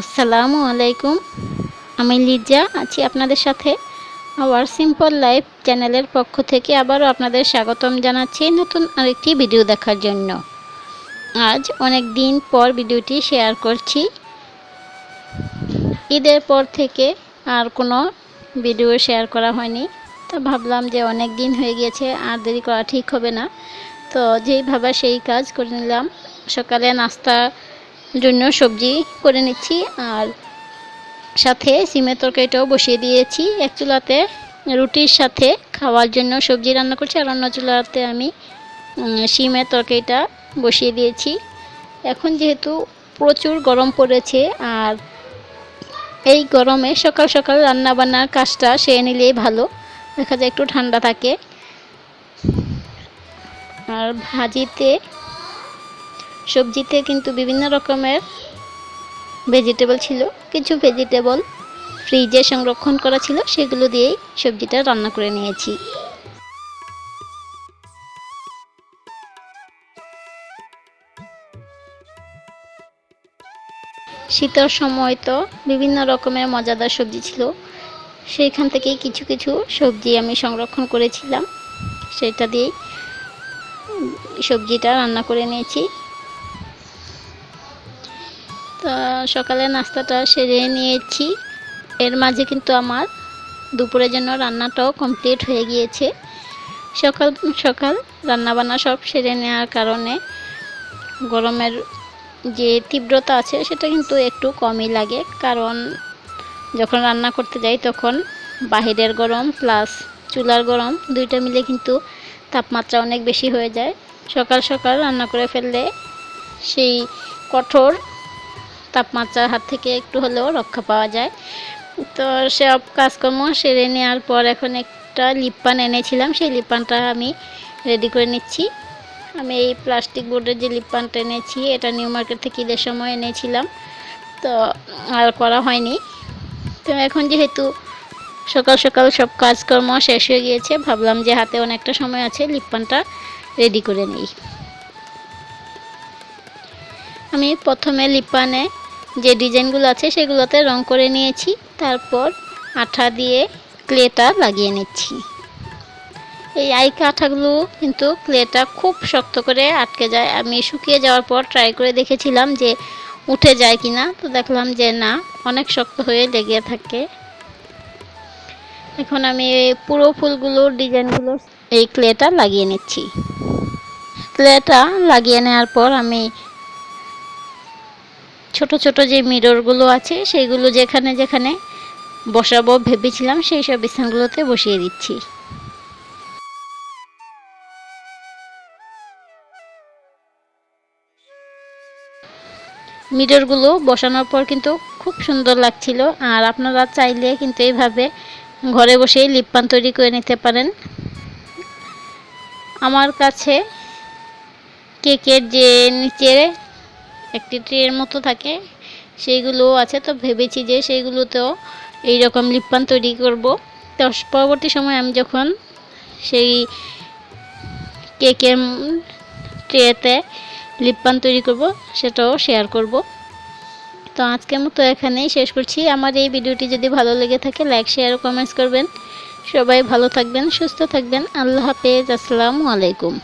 আসসালামু আলাইকুম। আমি লিজা, আছি আপনাদের সাথে আওয়ার সিম্পল লাইফ চ্যানেলের পক্ষ থেকে আবারও আপনাদের স্বাগতম জানাচ্ছি নতুন আরেকটি ভিডিও দেখার জন্য। আজ অনেক দিন পর ভিডিওটি শেয়ার করছি। ঈদের পর থেকে আর কোনো ভিডিও শেয়ার করা হয়নি। তো ভাবলাম যে অনেক দিন হয়ে গিয়েছে, আর দেরি করা ঠিক হবে না। তো যেইভাবে সেই কাজ করে নিলাম। সকালে নাস্তা জন্য সবজি করে নিচ্ছি। আর সাথে সিমের তরকারিটাও বসিয়ে দিয়েছি। এক চুলাতে রুটির সাথে খাওয়ার জন্য সবজি রান্না করছি। আর অন্য চুলাতে আমি সিমের তরকারিটা বসিয়ে দিয়েছি। এখন যেহেতু প্রচুর গরম পড়েছে, আর এই গরমে সকাল সকাল রান্না বান্নার কাজটা সেরে নিলেই ভালো। দেখা যায় একটু ঠান্ডা থাকে। আর ভাজিতে সবজিতে কিন্তু বিভিন্ন রকমের ভেজিটেবল ছিল, কিছু ভেজিটেবল ফ্রিজে সংরক্ষণ করা ছিল, সেগুলো দিয়েই সবজিটা রান্না করে নিয়েছি। শীতের সময় তো বিভিন্ন রকমের মজাদার সবজি ছিল সেইখান থেকেই কিছু কিছু সবজি আমি সংরক্ষণ করেছিলাম, সেটা দিয়েই সবজিটা রান্না করে নিয়েছি। তো সকালে নাস্তাটা সেরে নিয়েছি। এর মাঝে কিন্তু আমার দুপুরের জন্য রান্নাটাও কমপ্লিট হয়ে গিয়েছে। সকাল সকাল রান্নাবান্না সব সেরে নেওয়ার কারণে গরমের যে তীব্রতা আছে সেটা কিন্তু একটু কমই লাগে। কারণ যখন রান্না করতে যাই তখন বাহিরের গরম প্লাস চুলার গরম দুইটা মিলে কিন্তু তাপমাত্রা অনেক বেশি হয়ে যায়। সকাল সকাল রান্না করে ফেললে সেই কঠোর তাপমাত্রার হাত থেকে একটু হলেও রক্ষা পাওয়া যায়। তো সব কাজকর্ম সেরে নেওয়ার পর এখন একটা লিপ পান এনেছিলাম। সেই লিপ পানটা আমি রেডি করে নিচ্ছি। আমি এই প্লাস্টিক বোর্ডের যে লিপ পানটা এনেছি, এটা নিউ মার্কেট থেকে ঈদের সময় এনেছিলাম। তো আর করা হয়নি। তো এখন যেহেতু সকাল সকাল সব কাজকর্ম শেষ হয়ে গিয়েছে, ভাবলাম যে হাতে অনেকটা সময় আছে, লিপ পানটা রেডি করে নিই। আমি প্রথমে লিপ পানে যে ডিজাইনগুলো আছে সেগুলোতে রং করে নিয়েছি। তারপর আঠা দিয়ে ক্লেটা লাগিয়ে নিচ্ছি। এই আইকা আঠাগুলো কিন্তু ক্লেটা খুব শক্ত করে আটকে যায়। আমি শুকিয়ে যাওয়ার পর ট্রাই করে দেখেছিলাম যে উঠে যায় কি না তো দেখলাম যে না, অনেক শক্ত হয়ে লেগে থাকে। এখন আমি এই পুরো ফুলগুলোর ডিজাইনগুলো এই ক্লেটা লাগিয়ে নিচ্ছি। ক্লেটা লাগিয়ে নেওয়ার পর আমি ছোট ছোট যে মিররগুলো আছে, সেগুলো যেখানে যেখানে বসাবো ভেবেছিলাম, সেই সব স্থানগুলোতে বসিয়ে দিচ্ছি। মিররগুলো বসানোর পর কিন্তু খুব সুন্দর লাগছিল, আর আপনারা চাইলে কিন্তু এইভাবে ঘরে বসেই লিপ পান তৈরি করে নিতে পারেন। আমার কাছে কেকের যে নিচে একটি ট্রের মতো থাকে। সেইগুলো আছে, তো ভেবেছি যে সেইগুলোতেও এইরকম লিপ পান তৈরি করব। তো পরবর্তী সময় আমি যখন সেই কেকের ট্রেতে লিপ পান তৈরি করব, সেটাও শেয়ার করব। তো আজকের মতো এখানেই শেষ করছি। আমার এই ভিডিওটি যদি ভালো লেগে থাকে, লাইক, শেয়ার ও কমেন্টস করবেন। সবাই ভালো থাকবেন, সুস্থ থাকবেন। আল্লাহ হাফেজ, আসসালামু আলাইকুম।